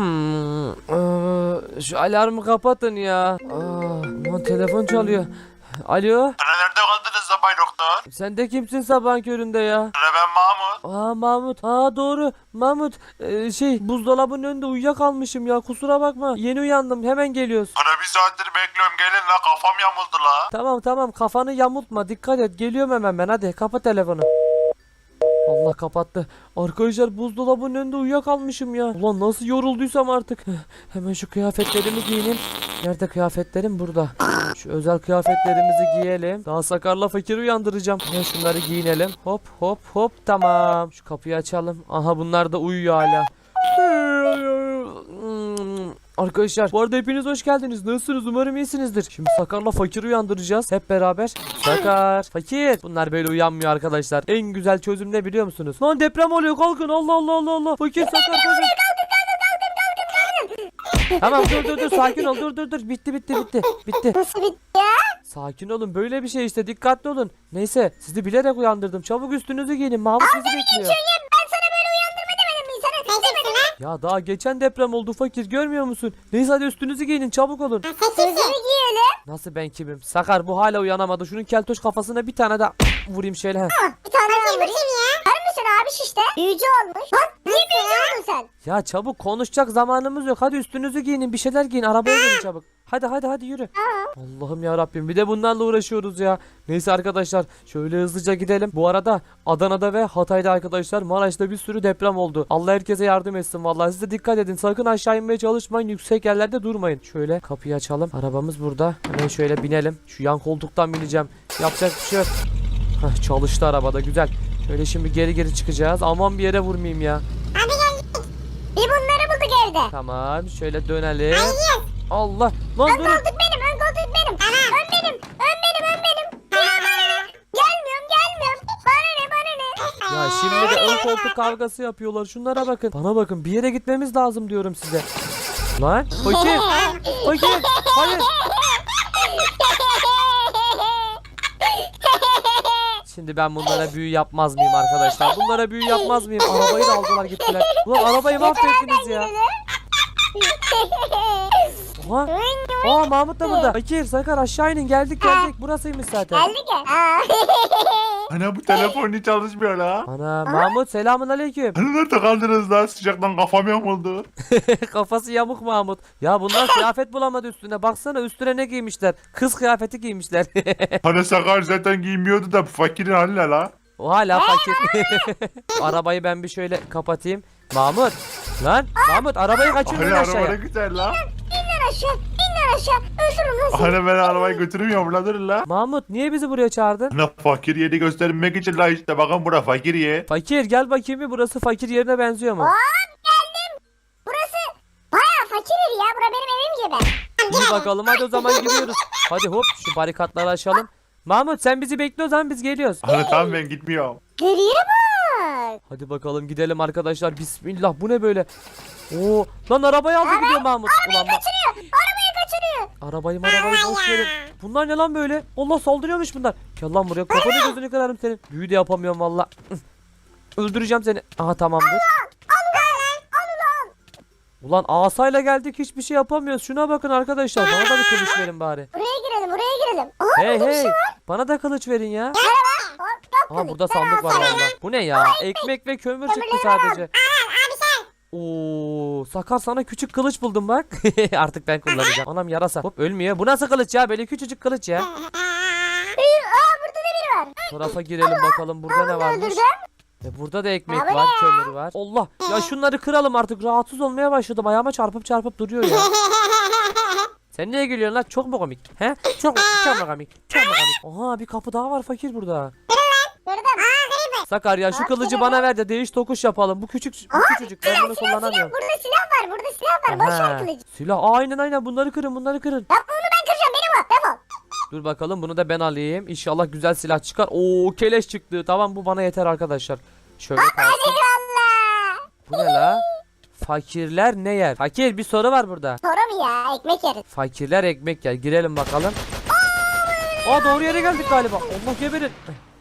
Hmm, eee, şu alarmı kapatın ya. Aa, telefon çalıyor. Alo, nerede kaldınız da Bay Doktor? sen de kimsin sabahın köründe ya? Ben Mahmut. Aa Mahmut, aa doğru. Mahmut, Ee, şey buzdolabının önünde uyuyakalmışım ya. Kusura bakma. Yeni uyandım. Hemen geliyoruz. Hani bir saattir bekliyorum gelin la kafam yamuldu la. Tamam tamam kafanı yamultma. Dikkat et. Geliyorum hemen ben. Hadi kapat telefonu. Allah kapattı. Arkadaşlar buzdolabının önünde uyuyakalmışım ya. Ulan nasıl yorulduysam artık. Hemen şu kıyafetlerimi giyineyim. Nerede kıyafetlerim? Burada. Şu özel kıyafetlerimizi giyelim. Daha sakarla fakir uyandıracağım. Hemen şunları giyinelim. Hop hop hop. Tamam. Şu kapıyı açalım. Aha bunlar da uyuyor hala. Arkadaşlar bu arada hepiniz hoş geldiniz. Nasılsınız? Umarım iyisinizdir. Şimdi Sakar'la Fakir uyandıracağız hep beraber. Sakar, Fakir. Bunlar böyle uyanmıyor arkadaşlar. En güzel çözüm ne biliyor musunuz? Lan deprem oluyor kalkın. Allah Allah Allah Allah. Fakir Sakar kalkın. Tamam dur dur dur sakin ol dur dur dur bitti bitti bitti bitti. Nasıl bitti ya? Sakin olun böyle bir şey işte dikkatli olun. Neyse sizi bilerek uyandırdım. Çabuk üstünüzü giyinin. Mahmut sizi bekliyor. Ya Ya daha geçen deprem oldu fakir görmüyor musun? Neyse hadi üstünüzü giyinin çabuk olun. Sözünü giyelim. Nasıl ben kimim? Sakar bu hala uyanamadı. Şunun keltoş kafasına bir tane daha vurayım şöyle. Bir tane daha vurayım. Abi işte? Büyücü olmuş. Bak niye büyücü oldun sen? Ya çabuk konuşacak zamanımız yok. Hadi üstünüzü giyinin bir şeyler giyin. Arabaya gelin çabuk. Hadi hadi hadi yürü. Allah'ım ya Rabbim bir de bunlarla uğraşıyoruz ya. Neyse arkadaşlar şöyle hızlıca gidelim. Bu arada Adana'da ve Hatay'da arkadaşlar Maraş'ta bir sürü deprem oldu. Allah herkese yardım etsin vallahi. Siz de dikkat edin. Sakın aşağı inmeye çalışmayın. Yüksek yerlerde durmayın. Şöyle kapıyı açalım. Arabamız burada. Hemen şöyle binelim. Şu yan koltuktan bineceğim. Yapacak bir şey yok. Heh, çalıştı arabada güzel. Şöyle şimdi geri geri çıkacağız. Aman bir yere vurmayayım ya. Hadi gel. Bir bunları bulduk evde. Tamam şöyle dönelim. Allah. Lan Ön koltuk benim, ön koltuk benim. Ön benim, ön benim, ön benim. Gelmiyorum, gelmiyorum. Bana ne, bana ne? Ya şimdi de ön koltuk kavgası yapıyorlar. Şunlara bakın. Bana bakın. Bir yere gitmemiz lazım diyorum size. Lan. Fakir. Fakir. Hayır. Şimdi ben bunlara büyü yapmaz mıyım arkadaşlar? Bunlara büyü yapmaz mıyım? Arabayı da aldılar gittiler. Ulan arabayı mahvettiniz ya. Oha. Aa Mahmut da burada. Fakir, Sakar aşağı inin. Geldik geldik. Burasıymış zaten. Geldi gel. Aa. Hani bu telefon hiç çalışmıyor la. Ana Mahmut selamun aleyküm. Hani nerede kaldınız la sıcaktan kafam yamuldu. Kafası yamuk Mahmut. Ya bunlar kıyafet bulamadı üstüne. Baksana üstüne ne giymişler? Kız kıyafeti giymişler. Hani Sakar zaten giymiyordu da bu fakirin hali ne la? o hala fakir. arabayı ben bir şöyle kapatayım. Mahmut. Lan Mahmut arabayı kaçırın araba ne aşağıya. güzel la. İnler aşağı, inler aşağı. Öldürün lan seni. Hani ben arabayı götürmüyorum la dur la. Mahmut niye bizi buraya çağırdın? Hani fakir yeri göstermek için la işte bakın bura fakir ye. Fakir gel bakayım bir burası fakir yerine benziyor mu? Hop geldim. Burası baya fakir evi ya. Bura benim evim gibi. İyi bakalım hadi o zaman gidiyoruz. Hadi hop şu barikatları aşalım. Mahmut sen bizi bekle o zaman biz geliyoruz. Hani tamam ben gitmiyorum. Geriye bak. Hadi bakalım gidelim arkadaşlar. Bismillah bu ne böyle? Oo lan arabayı aldı gidiyor Mahmut. Ulan ma-. Arabayı marabayı boş verin. Bunlar ne lan böyle? Allah saldırıyormuş bunlar. Gel lan buraya kafanı gözünü kırarım senin. Büyü de yapamıyorum valla. Öldüreceğim seni. Aha tamamdır. Ulan asayla geldik hiçbir şey yapamıyoruz. Şuna bakın arkadaşlar. Bana da bir kılıç verin bari. Buraya girelim, buraya girelim. Aha Hey hey. şey. Bana da kılıç verin ya. Hop, yok Aha tabii. burada sandık var valla. Bu ne ya? Ekmek ve kömür çıktı sadece. Oo, sakal sana küçük kılıç buldum bak. Artık ben kullanacağım. Anam yarasa. Hop ölmüyor. Bu nasıl kılıç ya? Böyle küçücük kılıç ya. Hayır, aa burada da biri var. Tarafa girelim bakalım burada ne varmış. E burada da ekmek Ya bu var, kömür var. Allah ya şunları kıralım artık. Rahatsız olmaya başladım. Ayağıma çarpıp çarpıp duruyor ya. Sen niye gülüyorsun lan? Çok mu komik? He? Çok çok mu komik? Çok mu komik? Aha bir kapı daha var fakir burada. Gördüm. Aa grip. Sakar ya şu kılıcı bana ver de değiş tokuş yapalım. Bu küçük bu küçücük. Ben bunu kullanamıyorum. Burada silah var, burada silah var. Boş ver kılıcı. Silah aynen aynen bunları kırın bunları kırın. Bak bunu ben kıracağım, benim o. Defol. Dur bakalım bunu da ben alayım. İnşallah güzel silah çıkar. Oo keleş çıktı. Tamam bu bana yeter arkadaşlar. Şöyle kalsın. Bu ne la? Fakirler ne yer? Fakir bir soru var burada. Soru mu ya? Ekmek yeriz. Fakirler ekmek yer. Girelim bakalım. Aa doğru yere geldik galiba. Allah geberin.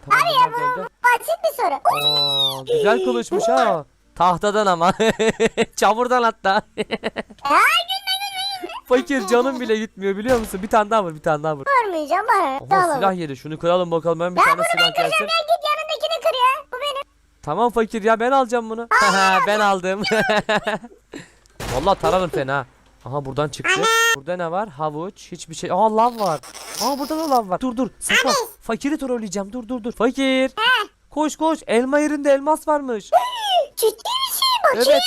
Tamam bunlar geldi. Basit bir soru. Aa güzel kılıçmış ha. Tahtadan ama. Çamurdan hatta. Ay gülme gülme gülme. Fakir canım bile gitmiyor biliyor musun? Bir tane daha vur bir tane daha vur. Vurmayacağım bana. Tamam. silah yeri şunu kıralım bakalım ben bir Ya tane bunu silah ben kıracağım gelsin. ya git yanındakini kır ya. Bu benim. Tamam fakir ya ben alacağım bunu. Ben aldım. Vallahi tararım fena. Aha buradan çıktı. Burada ne var? Havuç. Hiçbir şey. Aa lav var. Aa burada da lav var. Dur dur. Sakar. Fakiri trolleyeceğim. Dur dur dur. Fakir. Koş koş. Elma yerinde elmas varmış. Ciddi misin? Bakayım. Evet.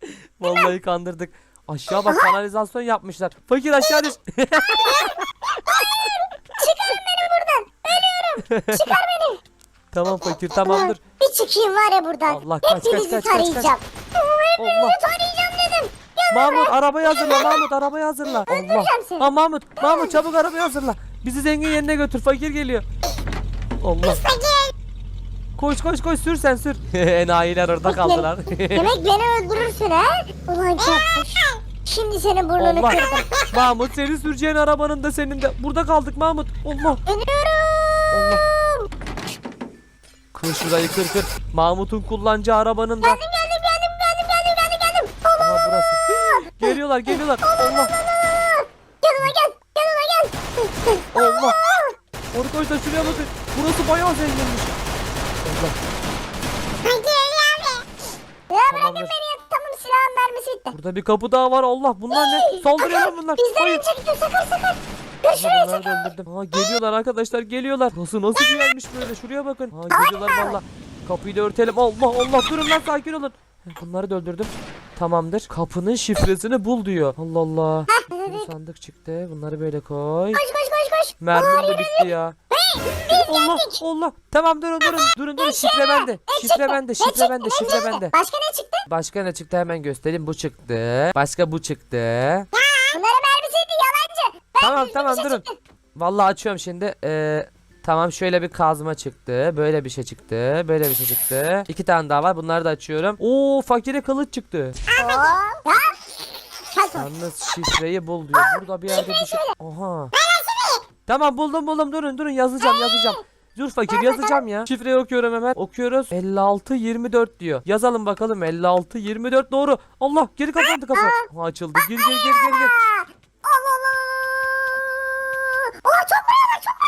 Vallahi kandırdık. Aşağı bak kanalizasyon yapmışlar. Fakir aşağı düş. Çıkarın beni buradan. Ölüyorum. Çıkar beni. tamam fakir tamamdır. Bir çıkayım var ya buradan. Allah, kaç, kaç, Hepinizi kaç, kaç, tarayacağım. Hepinizi Allah. tarayacağım dedim. Gel Mahmut arabayı hazırla. Mahmut arabayı hazırla. Allah. Öldüreceğim seni. Ha Mahmut. Mahmut çabuk arabayı hazırla. Bizi zengin yerine götür. Fakir geliyor. Allah. Fakir. Koş koş koş sür sen sür. Enayiler orada kaldılar. Demek beni öldürürsün ha? Ulan çarpmış. Şimdi senin burnunu Allah. kırdım. Mahmut seni süreceğin arabanın da senin de. Burada kaldık Mahmut. Allah. Dönüyorum. Kır şurayı kır kır. Mahmut'un kullanacağı arabanın da. Geldim geldim geldim geldim geldim geldim geldim. Allah. Burası. Geliyorlar geliyorlar. Allah. Yanıma gel. Yanıma gel. Allah. Arkadaşlar şuraya bakın. Burası bayağı zenginmiş. Allah. Hadi abi. Ya bırakın Tamamdır. beni ya. Tamam silahın mermisi bitti. Burada bir kapı daha var. Allah bunlar ne? Saldırıyor lan bunlar. Bizden Hayır. önce gidiyor sakar sakar. Dur şuraya bunları da sakar. öldürdüm. Ha geliyorlar arkadaşlar geliyorlar. Nasıl nasıl bir yermiş böyle şuraya bakın. Ha geliyorlar valla. Kapıyı da örtelim. Allah Allah durun lan sakin olun. Bunları da öldürdüm. Tamamdır. Kapının şifresini bul diyor. Allah Allah. Bir sandık çıktı. Bunları böyle koy. Koş koş koş koş. Mermim de bitti ya. Allah Allah. Tamam durun durun. Durun durun şifre bende. Şifre bende. Şifre bende. Şifre bende. Başka ne çıktı? Başka ne çıktı hemen göstereyim. Bu çıktı. Başka bu çıktı. Bunların mermisiydi yalancı. Tamam tamam şey durun. Vallahi açıyorum şimdi. Ee, tamam şöyle bir kazma çıktı. Böyle bir şey çıktı. Böyle bir şey çıktı. İki tane daha var. Bunları da açıyorum. Oo fakire kılıç çıktı. Oo. Yalnız şifreyi bul diyor. Burada bir yerde bir şey. Aha. Tamam buldum buldum. Durun durun yazacağım yazacağım. Dur fakir yazacağım ya. Şifreyi okuyorum hemen. Okuyoruz. 56 24 diyor. Yazalım bakalım. 56 24 doğru. Allah geri kapandı kapı. Ha, açıldı. Gir gir gir gir Allah Allah. Oha çok vuruyorlar çok vuruyorlar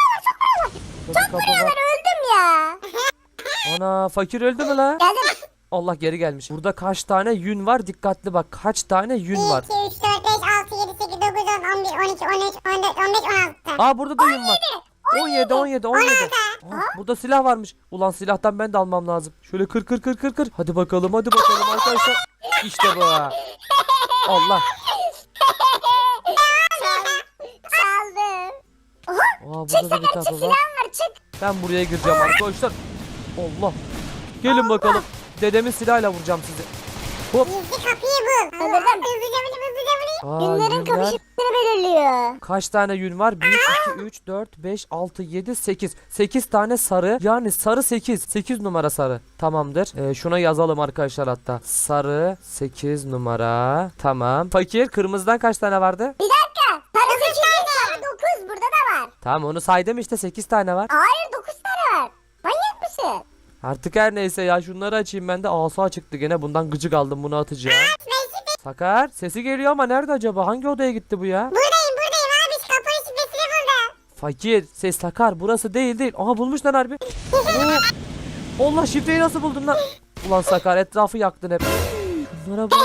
çok vuruyorlar. Var. öldüm ya. Ana fakir öldü mü la? Geldim. Allah geri gelmiş. Burada kaç tane yün var? Dikkatli bak. Kaç tane yün var? 2, 3, 4, 5, 6, 7, 8, 9, 10, 11, 12, 13, 14, 15, 16. Aa burada da yün var. 17 17 17. Aa, burada silah varmış. Ulan silahtan ben de almam lazım. Şöyle kır kır kır kır kır. Hadi bakalım hadi bakalım arkadaşlar. İşte bu. Allah. Çaldım. Oha. Aa burada da bir kapı silahım var. Çık. Ben buraya gireceğim arkadaşlar. Allah. Gelin bakalım. Dedemin silahıyla vuracağım sizi. Hop. Gizli kapıyı bul. Hızlıca vurayım, hızlıca vurayım. Aa, Günlerin yünler. kapışmasını belirliyor. Kaç tane yün var? 1, 2, 3, 4, 5, 6, 7, 8. 8 tane sarı. Yani sarı 8. 8 numara sarı. Tamamdır. Ee, şuna yazalım arkadaşlar hatta. Sarı 8 numara. Tamam. Fakir kırmızıdan kaç tane vardı? Bir dakika. Sarı 8 sarı 9 burada da var. Tamam onu saydım işte 8 tane var. Hayır 9 tane var. Manyak mısın? Artık her neyse ya şunları açayım ben de. Asa çıktı gene. Bundan gıcık aldım bunu atacağım. Sakar sesi geliyor ama nerede acaba? Hangi odaya gitti bu ya? Buradayım, buradayım abi. Kapının şifresini buldum. Fakir ses Sakar burası değil değil. Aha bulmuş lan harbi. Allah şifreyi nasıl buldun lan? Ulan Sakar etrafı yaktın hep. Şunlara bak.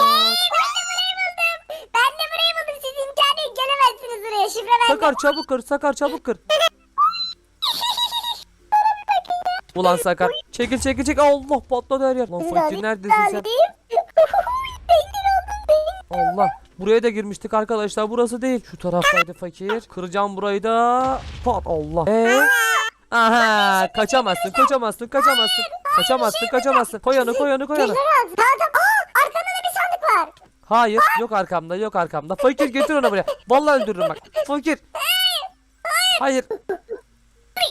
Buraya. Şifre. Sakar çabuk kır Sakar çabuk kır. Ulan Sakar çekil çekil çekil Allah patladı her yer. Lan fakir neredesin sen? Allah. Buraya da girmiştik arkadaşlar. Burası değil. Şu taraftaydı fakir. Kıracağım burayı da. Pat Allah. Ee? Aha kaçamazsın kaçamazsın kaçamazsın. Kaçamazsın kaçamazsın. Bizler aldı. Tamam tamam. Aa arkanda da bir sandık var. Hayır yok arkamda yok arkamda. Fakir getir onu buraya. Vallahi öldürürüm bak. Fakir. Hayır.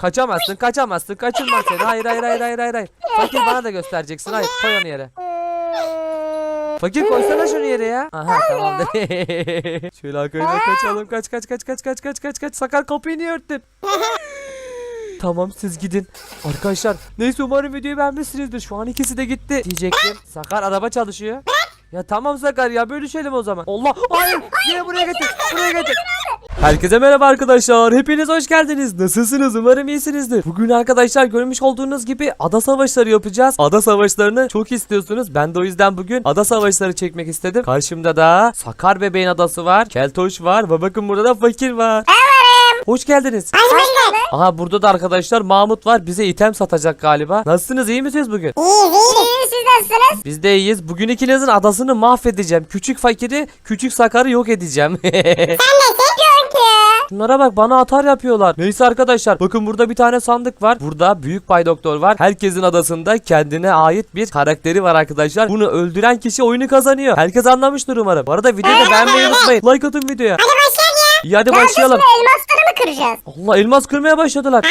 Kaçamazsın kaçamazsın kaçırmam seni. Hayır hayır hayır hayır hayır. Fakir bana da göstereceksin. Hayır koy onu yere. Fakir koysana şunu yere ya. Aha tamamdır. Şöyle arkadaşlar kaçalım. Kaç kaç kaç kaç kaç kaç kaç kaç. Sakar kapıyı niye örttün? Tamam siz gidin. Arkadaşlar neyse umarım videoyu beğenmişsinizdir. Şu an ikisi de gitti diyecektim. Sakar araba çalışıyor. Ya tamam Sakar ya bölüşelim o zaman. Allah hayır yine buraya getir buraya getir. Herkese merhaba arkadaşlar. Hepiniz hoş geldiniz. Nasılsınız? Umarım iyisinizdir. Bugün arkadaşlar görmüş olduğunuz gibi ada savaşları yapacağız. Ada savaşlarını çok istiyorsunuz. Ben de o yüzden bugün ada savaşları çekmek istedim. Karşımda da Sakar Bebeğin adası var. Keltoş var ve bakın burada da Fakir var. Hoş geldiniz. Aha burada da arkadaşlar Mahmut var. Bize item satacak galiba. Nasılsınız? iyi misiniz bugün? İyiyiz iyiyiz. Siz nasılsınız? Biz de iyiyiz. Bugün ikinizin adasını mahvedeceğim. Küçük fakiri, küçük sakarı yok edeceğim. Şunlara bak bana atar yapıyorlar. Neyse arkadaşlar bakın burada bir tane sandık var. Burada büyük bay doktor var. Herkesin adasında kendine ait bir karakteri var arkadaşlar. Bunu öldüren kişi oyunu kazanıyor. Herkes anlamıştır umarım. Bu arada videoyu da beğenmeyi unutmayın. Like atın videoya. Hadi başlayalım ya. İyi hadi başlayalım. elmasları mı kıracağız? Allah elmas kırmaya başladılar.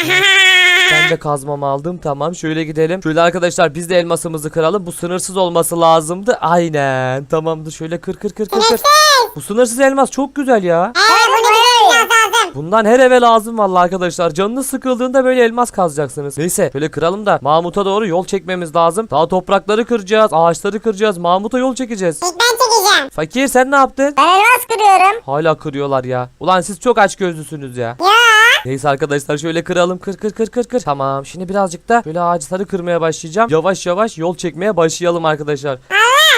Ben de kazmamı aldım. Tamam şöyle gidelim. Şöyle arkadaşlar biz de elmasımızı kıralım. Bu sınırsız olması lazımdı. Aynen. Tamamdır. Şöyle kır kır kır kır kır. Bu sınırsız elmas çok güzel ya. Evet bunu lazım. Bundan her eve lazım vallahi arkadaşlar. Canınız sıkıldığında böyle elmas kazacaksınız. Neyse şöyle kıralım da Mahmut'a doğru yol çekmemiz lazım. Daha toprakları kıracağız, ağaçları kıracağız. Mahmut'a yol çekeceğiz. İlk ben çekeceğim. Fakir sen ne yaptın? Ben elmas kırıyorum. Hala kırıyorlar ya. Ulan siz çok aç gözlüsünüz ya. Ya. Neyse arkadaşlar şöyle kıralım. Kır kır kır kır kır. Tamam. Şimdi birazcık da böyle ağaçları kırmaya başlayacağım. Yavaş yavaş yol çekmeye başlayalım arkadaşlar.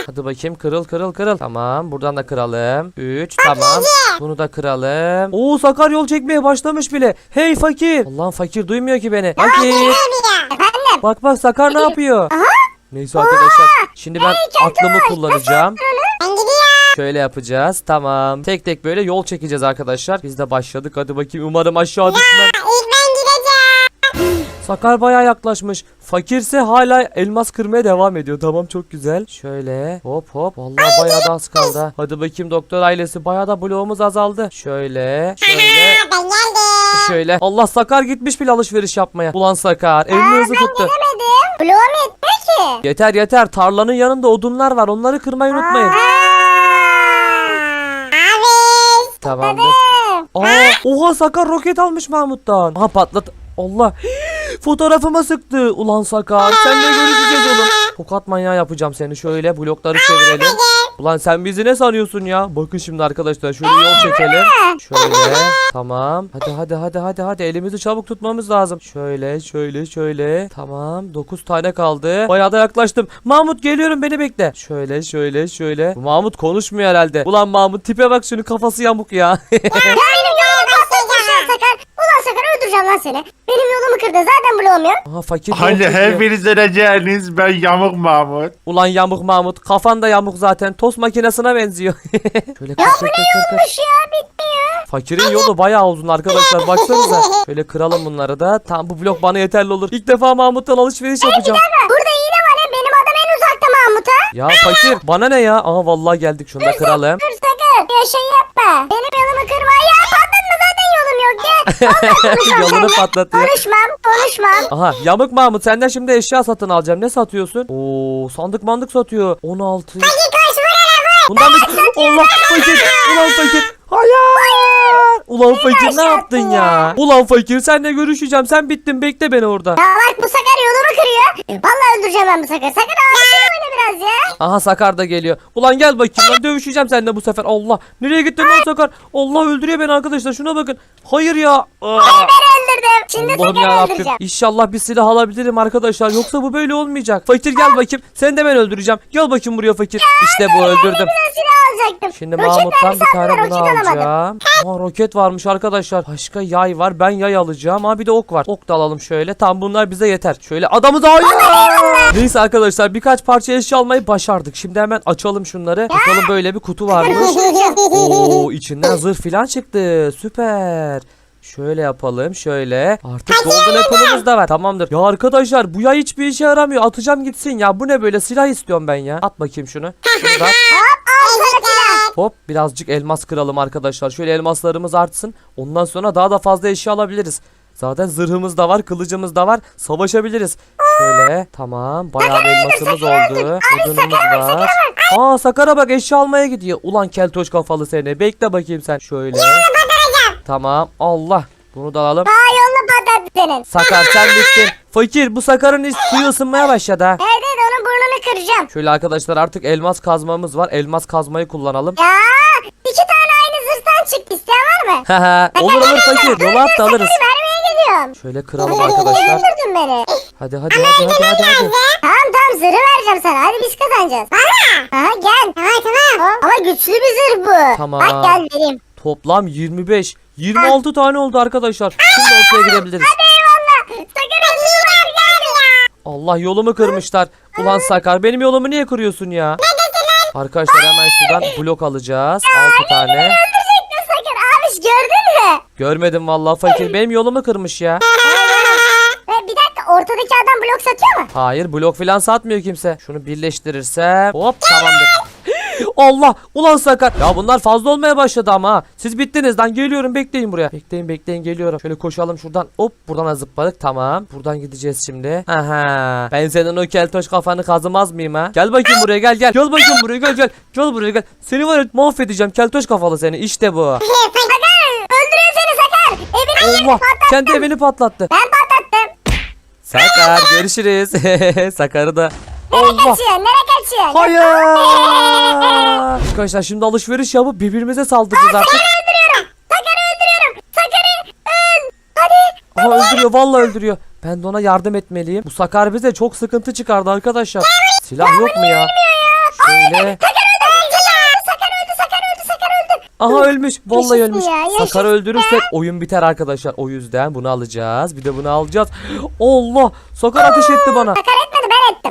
Hadi bakayım kırıl kırıl kırıl. Tamam buradan da kıralım. 3 tamam. Bunu da kıralım. Oo Sakar yol çekmeye başlamış bile. Hey fakir. Allah'ım fakir duymuyor ki beni. Fakir. Bak bak Sakar ne yapıyor? Neyse arkadaşlar. Şimdi ben aklımı kullanacağım. Ben gidiyorum. Şöyle yapacağız. Tamam. Tek tek böyle yol çekeceğiz arkadaşlar. Biz de başladık. Hadi bakayım. Umarım aşağı düşmem. Sakar bayağı yaklaşmış. Fakirse hala elmas kırmaya devam ediyor. Tamam çok güzel. Şöyle hop hop. Vallahi bayağı da az kaldı. ha. Hadi bakayım doktor ailesi. Bayağı da bloğumuz azaldı. Şöyle. Şöyle. Şöyle. Allah Sakar gitmiş bile alışveriş yapmaya. Ulan Sakar. Elini hızlı tuttu. Bloğum yetmiyor ki. Yeter yeter. Tarlanın yanında odunlar var. Onları kırmayı unutmayın. Tamamdır. Aa, oha Sakar roket almış Mahmut'tan. Aha patlat. Allah. Fotoğrafıma sıktı. Ulan Sakar. Seninle görüşeceğiz oğlum. Tokat manyağı yapacağım seni. Şöyle blokları çevirelim. Ulan sen bizi ne sanıyorsun ya? Bakın şimdi arkadaşlar şöyle yol çekelim. Şöyle. Tamam. Hadi hadi hadi hadi hadi. Elimizi çabuk tutmamız lazım. Şöyle şöyle şöyle. Tamam. 9 tane kaldı. Bayağı da yaklaştım. Mahmut geliyorum beni bekle. Şöyle şöyle şöyle. Bu Mahmut konuşmuyor herhalde. Ulan Mahmut tipe bak şunu kafası yamuk ya. lan seni. Benim yolumu kırdı zaten yok. Aha fakir Hani çekiyor. hepiniz öleceğiniz ben Yamuk Mahmut. Ulan yamuk Mahmut. Kafan da yamuk zaten. Tost makinesine benziyor. Şöyle kır kır kır. Kuş ya bitmiyor. Fakirin yolu bayağı uzun arkadaşlar. Baksanıza. Şöyle kıralım bunları da. Tam bu blok bana yeterli olur. İlk defa Mahmut'tan alışveriş yapacağım. Burada iğne var ya benim adam en uzakta Mahmut'a. Ya fakir bana ne ya? Aha vallahi geldik şunu da kıralım. Dur ya şey yapma. Benim yolumu kırma ya patlatma yolum yok ya. Yolunu patlatıyor. Konuşmam konuşmam. Aha yamuk Mahmut senden şimdi eşya satın alacağım. Ne satıyorsun? Oo sandık mandık satıyor. 16. Hadi koş vur hele vur. Bundan bir... Allah fakir. Ulan fakir. Hayır. Ulan fakir ne yaptın ya? Ulan fakir seninle görüşeceğim. Sen bittin bekle beni orada. Ya bak bu Sakar yolumu kırıyor. Vallahi öldüreceğim ben bu Sakar. Sakar ağzını oyna biraz ya. Aha Sakar da geliyor. Ulan gel bakayım lan dövüşeceğim seninle bu sefer. Allah. Nereye gittin lan Sakar? Allah öldürüyor beni arkadaşlar. Şuna bakın. Hayır ya. Aa. Ben öldürdüm. Şimdi Allah'ım Sakar'ı öldüreceğim. İnşallah bir silah alabilirim arkadaşlar. Yoksa bu böyle olmayacak. Fakir gel bakayım. Seni de ben öldüreceğim. Gel bakayım buraya fakir. İşte bu öldürdüm. Ben silah alacaktım. Şimdi Mahmut'tan bir tane bunu alacağım. Aa roket varmış arkadaşlar. Başka yay var. Ben yay alacağım. Ha bir de ok var. Ok da alalım şöyle. Tam bunlar bize yeter. Şöyle adamı da Neyse arkadaşlar birkaç parça eşya almayı başardık. Şimdi hemen açalım şunları. Bakalım böyle bir kutu varmış. Oo içinden zırh filan çıktı. Süper. Şöyle yapalım şöyle. Artık golden apple'ımız da var. Tamamdır. Ya arkadaşlar bu yay hiçbir işe yaramıyor. Atacağım gitsin ya. Bu ne böyle silah istiyorum ben ya. At bakayım şunu. Şunu da at. Hop birazcık elmas kıralım arkadaşlar. Şöyle elmaslarımız artsın. Ondan sonra daha da fazla eşya alabiliriz. Zaten zırhımız da var, kılıcımız da var. Savaşabiliriz. Şöyle tamam. Bayağı bir elmasımız oldu. Odunumuz var. Aa Sakar'a bak eşya almaya gidiyor. Ulan keltoş kafalı seni. Bekle bakayım sen. Şöyle. Tamam. Allah. Bunu da alalım. Aa yolunu patlattı senin. Sakar sen bittin. Fakir bu Sakar'ın suyu ısınmaya başladı ha. Evet burnunu kıracağım. Şöyle arkadaşlar artık elmas kazmamız var. Elmas kazmayı kullanalım. Ya iki tane aynı zırhtan çıktı isteyen var mı? Haha olur olur fakir. Yola at da alırız. Sakırı vermeye geliyorum. Şöyle kıralım arkadaşlar. öldürdün beni? Hadi hadi hadi hadi hadi. hadi. Tamam tamam zırhı vereceğim sana. Hadi biz kazanacağız. Bana. Aha gel. Tamam tamam. Ama güçlü bir zırh bu. Tamam. Bak gel vereyim. Toplam 25. 26 tane oldu arkadaşlar. Şimdi ortaya girebiliriz. Hadi eyvallah. Sakın. Allah yolumu kırmışlar. Ulan Sakar benim yolumu niye kırıyorsun ya? Arkadaşlar hemen şuradan blok alacağız. 6 tane. Sakın. Abiş gördün mü? Görmedim vallahi fakir. Benim yolumu kırmış ya. Bir dakika ortadaki adam blok satıyor mu? Hayır blok falan satmıyor kimse. Şunu birleştirirsem hop tamamdır. Allah ulan Sakar. Ya bunlar fazla olmaya başladı ama ha. Siz bittiniz lan geliyorum bekleyin buraya. Bekleyin bekleyin geliyorum. Şöyle koşalım şuradan. Hop buradan zıpladık tamam. Buradan gideceğiz şimdi. Aha. Ben senin o keltoş kafanı kazımaz mıyım ha? Gel bakayım buraya gel gel. Gel bakayım buraya gel gel. Gel buraya gel. Seni var ya mahvedeceğim keltoş kafalı seni. İşte bu. Öldürüyor seni Sakar. Evine gir Allah patlat. kendi evini patlattı. Ben patlattım. Sakar görüşürüz. Sakar'ı da. Nereye Allah. kaçıyorsun? Nereye kaçıyorsun? Hayır. Arkadaşlar şimdi alışveriş yapıp birbirimize saldıracağız artık. Sakar'ı öldürüyorum. Sakar'ı öldürüyorum. Sakar'ı öl. Hadi. Aha öldürüyor vallahi öldürüyor. Ben de ona yardım etmeliyim. Bu Sakar bize çok sıkıntı çıkardı arkadaşlar. Silah yok mu ya? Şöyle. Sakar öldü. Sakar öldü. Sakar öldü. Sakar öldü. Aha ölmüş. Vallahi Yaşasın ölmüş. ya, yaşasın Sakar'ı öldürürsek oyun biter arkadaşlar. O yüzden bunu alacağız. Bir de bunu alacağız. Allah! Sakar ateş etti bana. Sakar.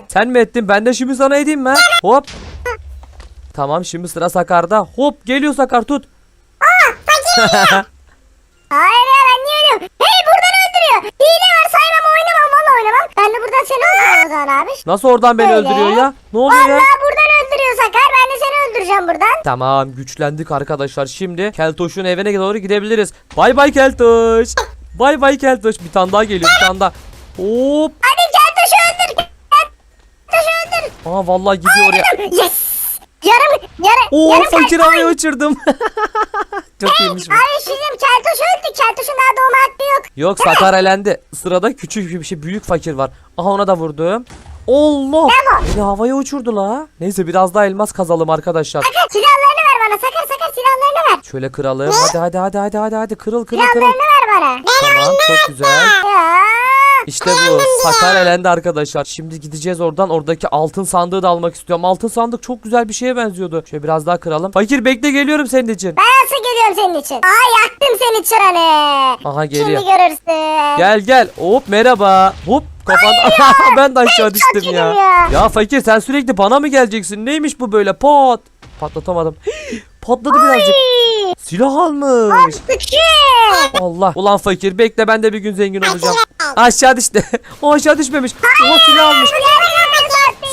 Sen mi ettin? Ben de şimdi sana edeyim mi? Hop. Tamam şimdi sıra Sakar'da. Hop geliyor Sakar tut. Hayır ya ben niye ölüyorum? Hey buradan öldürüyor. Hile var saymam oynamam valla oynamam. Ben de buradan seni öldürüyorum o zaman abi. Nasıl oradan beni Öyle. öldürüyor ya? Ne oluyor ya? Valla buradan öldürüyor Sakar. Ben de seni öldüreceğim buradan. Tamam güçlendik arkadaşlar. Şimdi Keltoş'un evine doğru gidebiliriz. Bay bay Keltoş. Bay bay Keltoş. Bir tane daha geliyor bir tane daha. Hop. Hadi Aa vallahi gidiyor oraya. Yes. Yarım, yarım, Oo yarım fakir havaya uçurdum. Çok iyiymiş bu. Abi şimdi keltoş öldü. Keltoşun daha doğma hakkı yok. Yok Sakar elendi. Sırada küçük bir şey büyük fakir var. Aha ona da vurdum. Allah. Beni havaya uçurdu la. Neyse biraz daha elmas kazalım arkadaşlar. Sakar silahlarını ver bana. Sakar sakar silahlarını ver. Şöyle kıralım. Hadi hadi hadi hadi hadi hadi kırıl kırıl kırıl. Silahlarını ver bana. Tamam çok güzel. Ya. İşte bu. Sakar elendi arkadaşlar. Şimdi gideceğiz oradan. Oradaki altın sandığı da almak istiyorum. Altın sandık çok güzel bir şeye benziyordu. Şöyle biraz daha kıralım. Fakir bekle geliyorum senin için. Ben nasıl geliyorum senin için? Aa yaktım seni çıranı. Aha geliyor. Şimdi görürsün. Gel gel. Hop merhaba. Hop kafan. ben de aşağı düştüm ya. ya. Ya fakir sen sürekli bana mı geleceksin? Neymiş bu böyle? Pat. Patlatamadım. Patladı birazcık. Silah almış. Sıkı. Allah. Ulan fakir bekle ben de bir gün zengin olacağım. Aşağı düştü. o aşağı düşmemiş. O silah almış.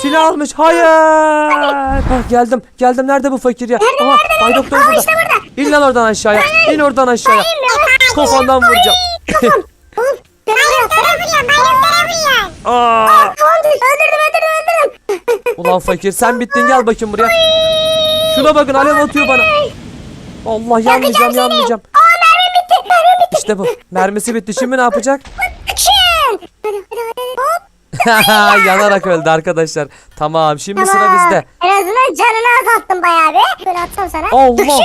Silah almış. Hayır. Hah, geldim. Geldim. Nerede bu fakir ya? Aha, Bay Doktor burada. işte burada. İn lan oradan aşağıya. İn oradan aşağıya. Kafandan vuracağım. Buraya. Bayraklara vuruyor bayraklara vuruyor. Aa. Öldürdüm öldürdüm öldürdüm. Ulan fakir sen bittin gel bakayım buraya. Şuna bakın alev atıyor bana. Allah yanmayacağım yanmayacağım. Aa mermim bitti. Mermim bitti. İşte bu. Mermisi bitti. Şimdi ne yapacak? Yanarak öldü arkadaşlar. Tamam şimdi sıra Tamam. bizde. En azından canını azalttım bayağı bir. Böyle atsam sana. Allah.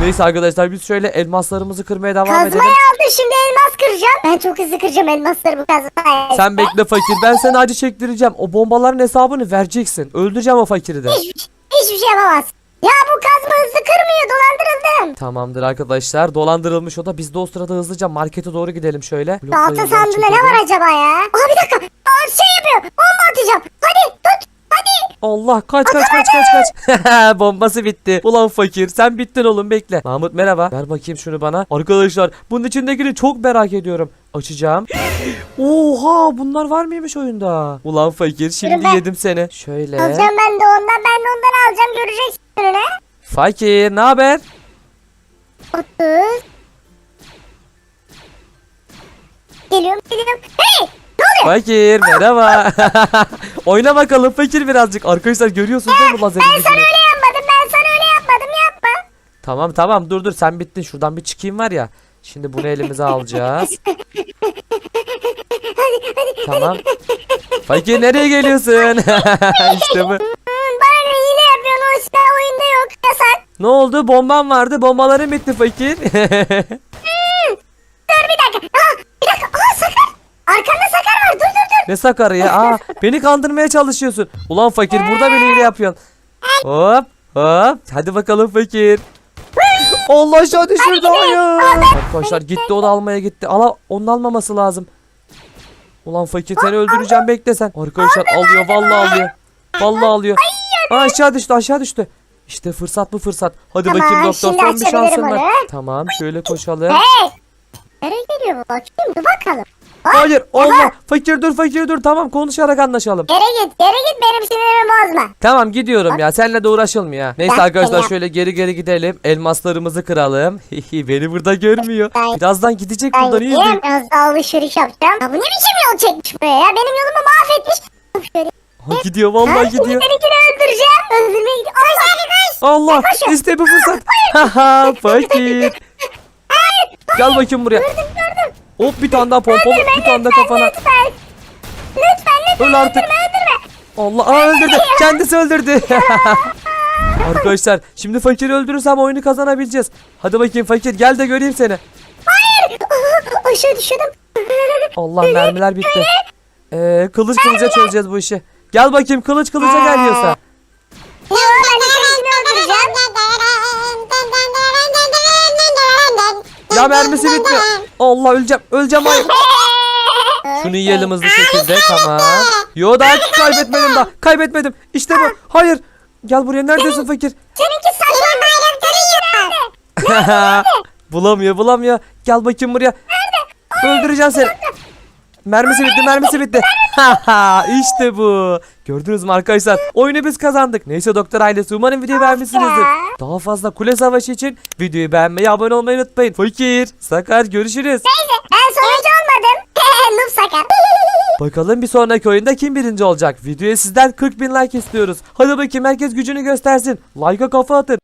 Neyse arkadaşlar biz şöyle elmaslarımızı kırmaya devam Kazmayı edelim. aldım şimdi elmas kıracağım. Ben çok hızlı kıracağım elmasları bu kazmayla. Sen bekle fakir. Ben sana acı çektireceğim. O bombaların hesabını vereceksin. Öldüreceğim o fakiri de. Hiçbir, hiçbir şey yapamaz. Ya bu kazma hızlı kırmıyor dolandırıldım. Tamamdır arkadaşlar. Dolandırılmış o da. Biz de o sırada hızlıca markete doğru gidelim şöyle. Şu altın Blokları sandığında ne çekelim. var acaba ya? Aa bir dakika. Aa şey yapıyor. Bomba atacağım. Hadi tut. Allah kaç kaç kaç kaç kaç. Bombası bitti. Ulan fakir sen bittin oğlum bekle. Mahmut merhaba. Ver bakayım şunu bana. Arkadaşlar bunun içindekini çok merak ediyorum. Açacağım. Oha bunlar var mıymış oyunda? Ulan fakir şimdi Yürü be. yedim seni. Şöyle. Alacağım ben de ondan. Ben de ondan alacağım. Göreceksin önüne. Fakir ne haber? 30. Geliyorum geliyorum. Hey! Fakir merhaba. Oyna bakalım fakir birazcık. Arkadaşlar görüyorsunuz değil mi lazerin Ben sana gücünü? öyle yapmadım. Ben sana öyle yapmadım. Yapma. Tamam tamam dur dur sen bittin. Şuradan bir çıkayım var ya. Şimdi bunu elimize alacağız. Tamam. Fakir nereye geliyorsun? işte bu. Hmm, bana ne hile yapıyorsun o silah oyunda yok yasak. Ne oldu? Bomban vardı. Bombaların bitti fakir. Dur bir dakika. Aa, bir dakika. Aa. Arkanda Sakar var dur dur dur. ne sakarı ya? Aa, beni kandırmaya çalışıyorsun. Ulan fakir burada beni hile yapıyorsun. Hop hop. Hadi bakalım fakir. Allah aşağı düşürdü hayır. Arkadaşlar gitti onu almaya gitti. Ala onun almaması lazım. Ulan fakir seni öldüreceğim bekle sen. Arkadaşlar alıyor vallahi alıyor. Vallahi alıyor. Aa, aşağı düştü aşağı düştü. İşte fırsat bu fırsat. Hadi Tamam, bakayım doktor şimdi son bir şansın var. onu. Tamam şöyle koşalım. Hey. Nereye geliyor bu bakayım dur bakalım. Hayır olma. Fakir dur fakir dur. Tamam konuşarak anlaşalım. Geri git geri git benim sinirimi bozma. Tamam gidiyorum ya. Seninle de uğraşılmıyor. ya. Neyse Bak arkadaşlar ya. şöyle geri geri gidelim. Elmaslarımızı kıralım. Beni burada görmüyor. Ay. Birazdan gidecek Ben buradan iyi daha alışveriş yapacağım. Ya bu ne biçim yol çekmiş buraya ya benim yolumu mahvetmiş. Şöyle. Ha, gidiyor Ha, vallahi gidiyor. seninkini öldüreceğim. Öldürmeye gidiyor. Koş. Allah işte bu fırsat. Haha fakir. Gel bakayım buraya. Hop bir tane daha pompalı bir tane daha kafana. Lütfen. Lütfen lütfen Öl artık. öldürme öldürme. Allah aa, öldürdü. Kendisi öldürdü. Arkadaşlar şimdi fakiri öldürürsem oyunu kazanabileceğiz. Hadi bakayım fakir gel de göreyim seni. Hayır. Aşağı düşürdüm. Allah mermiler bitti. Ee, kılıç kılıca çözeceğiz bu işi. Gel bakayım kılıç kılıca geliyorsa. Yo ben Ya mermisi bitmiyor. Allah öleceğim. Öleceğim hayır. Şunu yiyelim hızlı şekilde tamam. Yo daha kaybetmedim daha. Kaybetmedim. İşte bu. Hayır. Gel buraya neredesin fakir? Seninki. Seninki nerede? bulamıyor bulamıyor. Gel bakayım buraya. Öldüreceğim seni. Mermisi bitti mermisi bitti. İşte bu. Gördünüz mü arkadaşlar? Oyunu biz kazandık. Neyse doktor ailesi umarım videoyu beğenmişsinizdir. Daha fazla kule savaşı için videoyu beğenmeyi abone olmayı unutmayın. Fakir, Sakar görüşürüz. Neyse ben sonucu olmadım. Noob sakar. Bakalım bir sonraki oyunda kim birinci olacak? Videoya sizden 40 bin like istiyoruz. Hadi bakayım herkes gücünü göstersin. Like'a kafa atın.